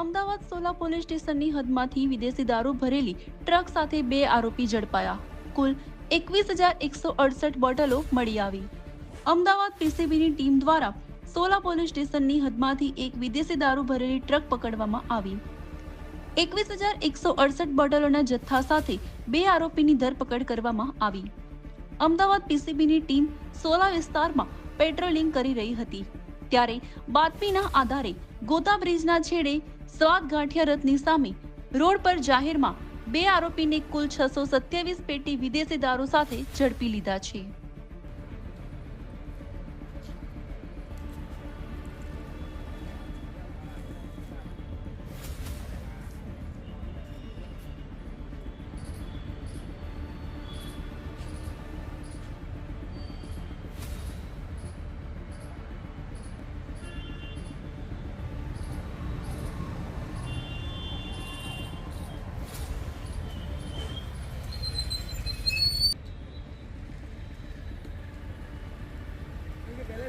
Ahmedabad Sola police સ્ટેશનની હદમાંથી વિદેશી દારૂ ભરેલી ટ્રક સાથે બે આરોપી ઝડપાયા. કુલ એકવીસ હજાર એકસો અડસઠ બોટલો મળી આવી. અમદાવાદ પીસીબીની ટીમ દ્વારા સોલા પોલીસ સ્ટેશનની હદમાંથી એક વિદેશી દારૂ ભરેલી ટ્રક પકડવામાં આવી. એકવીસ હજાર એકસો અડસઠ બોટલોના જથ્થા સાથે બે આરોપીની ધરપકડ કરવામાં આવી. અમદાવાદ પીસીબીની ટીમ સોલા વિસ્તારમાં પેટ્રોલિંગ કરી રહી હતી. ત્યારે બાતમીના આધારે ગોતા બ્રિજના છેડે સ્વાદ ગાંઠિયા રથની સામે રોડ પર જાહેરમાં બે આરોપીને કુલ છસો સત્યાવીસ પેટી વિદેશી દારૂ સાથે ઝડપી લીધા છે.